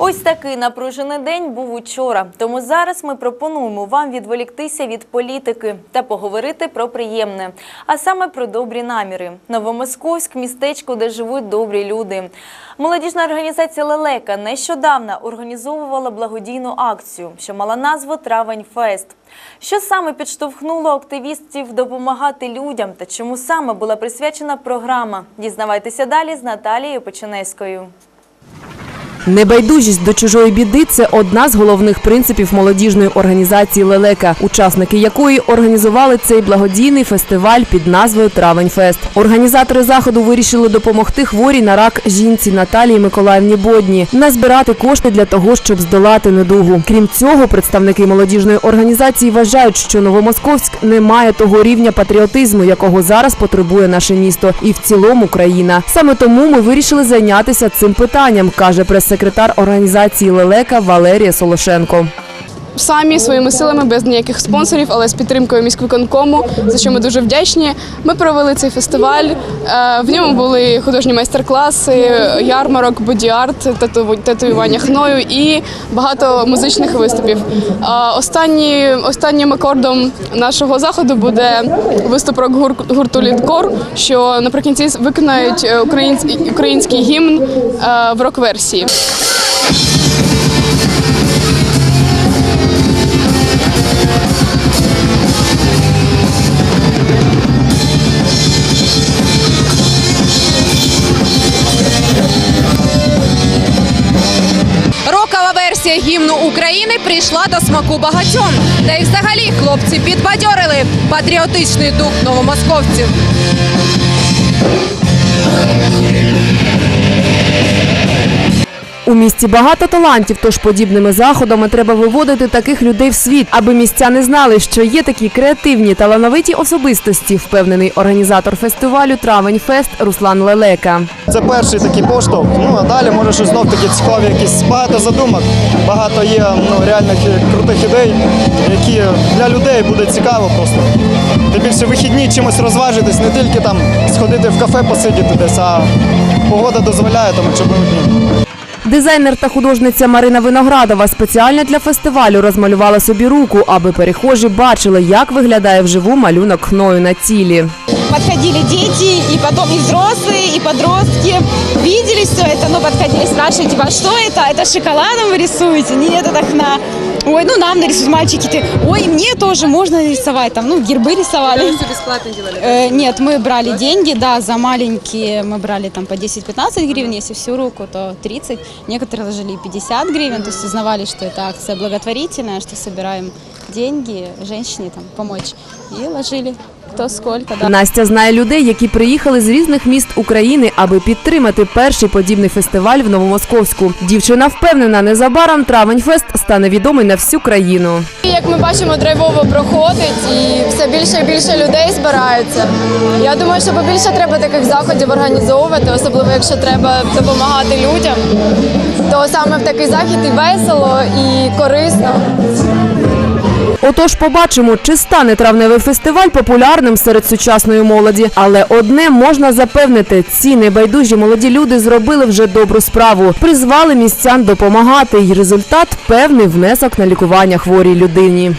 Ось такий напружений день був учора. Тому зараз ми пропонуємо вам відволіктися від політики та поговорити про приємне, а саме про добрі наміри. Новомосковськ містечко, де живуть добрі люди. Молодіжна організація Лелека нещодавно організовувала благодійну акцію, що мала назву Травень Фест. Що саме підштовхнуло активістів допомагати людям та чому саме була присвячена програма? Дізнавайтеся далі з Наталією Печенеською. Небайдужість до чужої біди це одна з головних принципів молодіжної організації Лелека, учасники якої організували цей благодійний фестиваль під назвою Травеньфест. Організатори заходу вирішили допомогти хворій на рак жінці Наталії Миколаївні Бодні, назбирати кошти для того, щоб здолати недугу. Крім цього, представники молодіжної організації вважають, що Новомосковськ не має того рівня патріотизму, якого зараз потребує наше місто, і в цілому країна. Саме тому ми вирішили зайнятися цим питанням, каже прес-секретар організації Лелека Валерія Солошенко. Самі своїми силами без ніяких спонсорів, але з підтримкою міськвиконкому, за що ми дуже вдячні. Ми провели цей фестиваль. Е, В ньому були художні майстер-класи, ярмарок, боді-арт, татуювання хною і багато музичних виступів. Останні, останнім акордом нашого заходу буде виступ рок-гур- гурту Лідкор, що наприкінці виконають е, український, гімн е, в рок-версії. Версія гімну України прийшла до смаку багатьом. Та й взагалі хлопці підбадьорили патріотичний дух новомосковців. У місті багато талантів, тож подібними заходами треба виводити таких людей в світ, аби містяни знали, що є такі креативні талановиті особистості, впевнений організатор фестивалю Травень Фест Руслан Лелека. Це перший такий поштовх. Ну а далі може щось знов таки цікаві, якісь багато задумок, багато є ну, реальних крутих ідей, які для людей буде цікаво просто. Тим більше вихідні чимось розважитись, не тільки там сходити в кафе посидіти десь, а погода дозволяє, тому чому. Дизайнер та художниця Марина Виноградова спеціально для фестивалю розмалювала собі руку, аби перехожі бачили, як виглядає вживу малюнок хною на тілі. Подходили дети, и потом и взрослые, и подростки. Видели все это, ну, подходили, спрашивали, типа, а что это? Это шоколадом вы рисуете? Нет, это хна. Ой, ну нам нарисуют мальчики. Ты, Ой, мне тоже можно рисовать. Там, ну, гербы рисовали. бесплатно делали? нет, мы брали деньги, да, за маленькие мы брали там по 10-15 гривен, если всю руку, то 30. Некоторые ложили и 50 гривен, то есть узнавали, что это акция благотворительная, что собираем деньги женщине там помочь. И ложили кто сколько, да. Настя знає людей, які приїхали з різних міст України, аби підтримати перший подібний фестиваль в Новомосковську. Дівчина впевнена, незабаром Травеньфест стане відомий на всю країну. Як ми бачимо, драйвово проходить і все більше і більше людей збирається. Я думаю, що побільше треба таких заходів організовувати, особливо якщо треба допомагати людям. То саме в такий захід і весело, і корисно. Отож, побачимо, чи стане травневий фестиваль популярним серед сучасної молоді. Але одне можна запевнити: ці небайдужі молоді люди зробили вже добру справу, призвали містян допомагати, і результат певний внесок на лікування хворій людині.